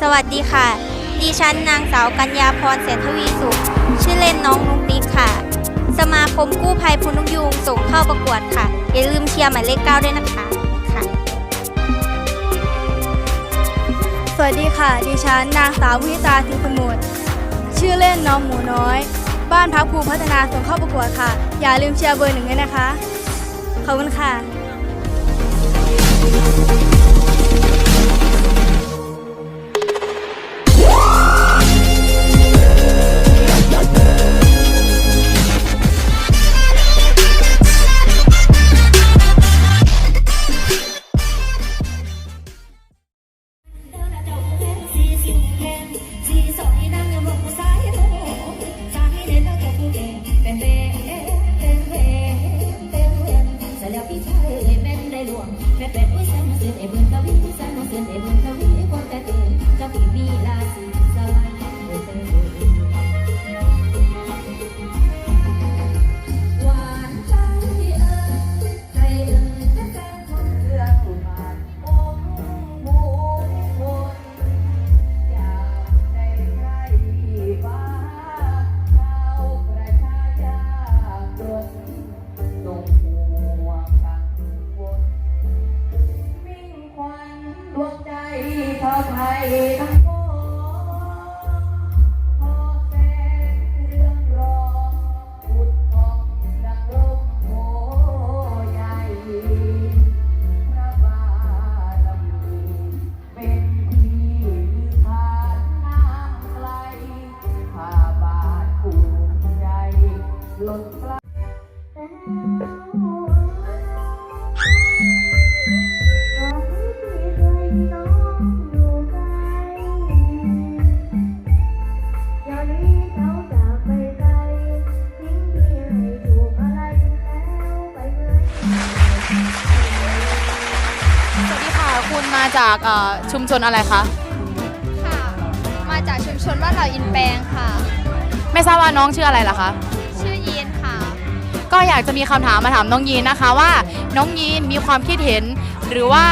สวัสดีค่ะ ดิฉันนางสาวกัญญาพรแสนทวีสุข ชื่อเล่นน้องนุกนิกค่ะ สมาคมกู้ภัยพุนกยูงส่งเข้าประกวดค่ะ อย่าลืมเชียร์หมายเลขเก้าด้วยนะคะค่ะ สวัสดีค่ะ ดิฉันนางสาวพุทธิตาสิงห์สมุทรชื่อเล่นน้องหมูน้อย บ้านพักภูพัฒนาส่งเข้าประกวดค่ะ อย่าลืมเชียร์เบอร์หนึ่งด้วยนะคะ ขอบคุณค่ะ วีผู้ส ท่า จากเอ่อชุมชนอะไรคะ ค่ะ มาจากชุมชนบ้านเราอินแปลงค่ะ ไม่ทราบว่าน้องชื่ออะไรล่ะคะ ชื่อยีนค่ะ ก็อยากจะมีคำถามมาถามน้องยีนนะคะว่าน้องยีนมีความคิดเห็นหรือว่า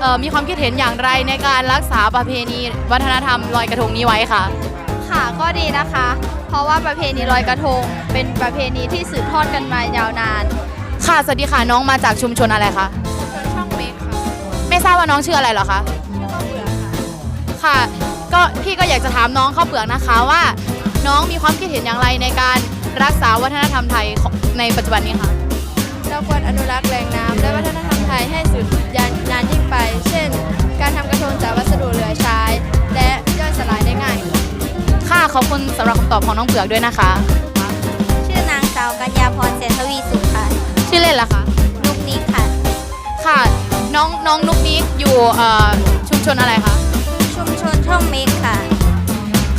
เอ่อมีความคิดเห็นอย่างไรในการรักษาประเพณีวัฒนธรรมลอยกระทงนี้ไว้ค่ะ ค่ะก็ดีนะคะ เพราะว่าประเพณีลอยกระทง เป็นประเพณีที่สืบทอดกันมายาวนาน ค่ะสวัสดีค่ะน้องมาจากชุมชนอะไรคะ ไม่ทราบว่าน้องชื่ออะไรเหรอคะชื่อข้าวเปลือกค่ะค่ะ ก็พี่ก็อยากจะถามน้องข้าวเปลือกนะคะว่า น้องมีความคิดเห็นอย่างไรในการรักษาวัฒนธรรมไทยของในปัจจุบันนี้คะเราควรอนุรักษ์แหล่งน้ำและวัฒนธรรมไทยให้สืบยาวนานยิ่งไป เช่น การทำกระทงจากวัสดุเหลือใช้ และย่อยสลายได้ง่าย ค่ะขอบคุณสำหรับคำตอบของน้องเปลือกด้วยนะคะ ชื่อนางสาวกัญญาพรแสนทวีสุ น้องน้องนุกนิกอยู่เอ่อชุมชนอะไรคะ ชุมชนช่องเมกค่ะ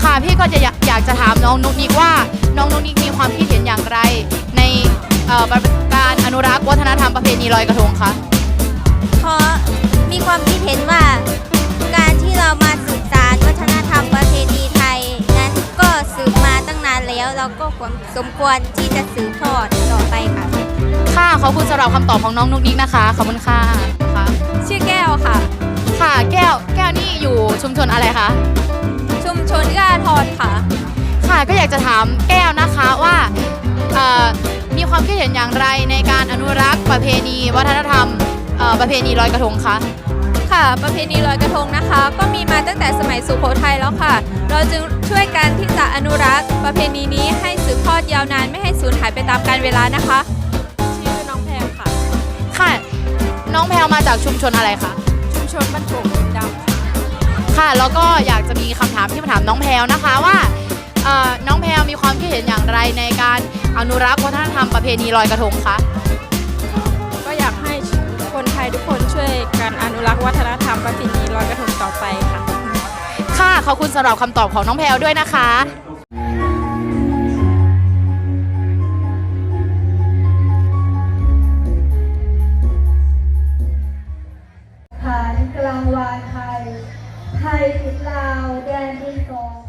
ค่ะพี่ก็จะอยากอยากจะถามน้องนุกนิกว่าน้องนุกนิกมีความคิดเห็นอย่างไร ในเอ่อการอนุรักษ์วัฒนธรรมประเพณีลอยกระทงคะ เพราะมีความคิดเห็นว่าการที่เรามาสืบสานวัฒนธรรมประเพณีไทย นั้นก็สืบมาตั้งนานแล้วเราก็ควรสมควรที่จะสืบทอดต่อไปค่ะ ค่ะขอบคุณสำหรับคำตอบของน้องนุกนิกนะคะ ขอบคุณค่ะค่ะชื่อแก้วค่ะ ค่ะ แก้ว แก้วนี่อยู่ชุมชนอะไรคะ ชุมชนเอื้ออาทรค่ะ ค่ะ ก็อยากจะถามแก้วนะคะว่าเอ่อมีความคิดเห็นอย่างไรในการอนุรักษ์ประเพณี วัฒนธรรมเอ่อประเพณีลอยกระทงคะ ค่ะ ประเพณีลอยกระทงนะคะ ก็มีมาตั้งแต่สมัยสุโขทัยแล้วค่ะ เราจึงช่วยกันที่จะอนุรักษ์ ประเพณีนี้ให้สืบทอดยาวนานไม่ให้สูญหายไปตามกาลเวลานะคะ ชื่อน้องแพงค่ะ ค่ะ น้องแพลวมาจากชุมชนอะไรคะชุมชนบ้านโป่งดินดำค่ะ แล้วก็อยากจะมีคำถามที่มาถามน้องแพลวนะคะว่าเอ่อน้องแพลวมีความคิดเห็นอย่างไรในการอนุรักษ์วัฒนธรรมประเพณีลอยกระทงคะก็อยากให้คนไทยทุกคนช่วยกันอนุรักษ์วัฒนธรรมประเพณีลอยกระทงต่อไปค่ะ ค่ะขอบคุณสำหรับคำตอบของน้องแพลวด้วยนะคะ ไทยติดลาวแดนดินสอง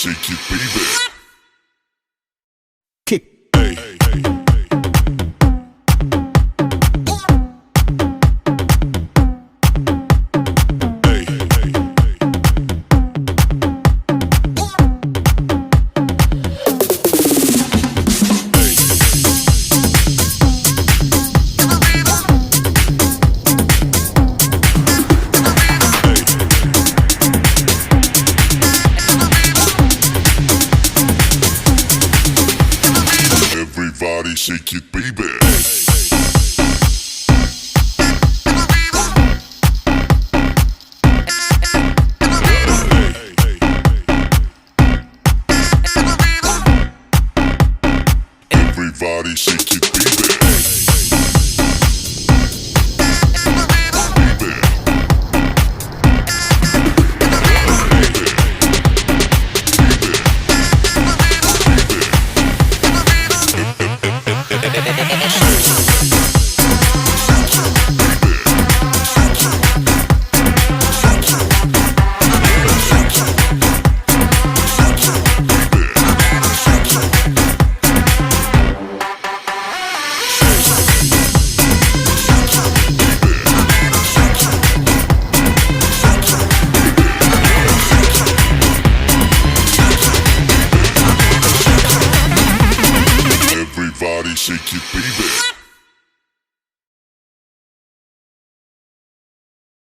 Shake it, baby. Shake it, baby.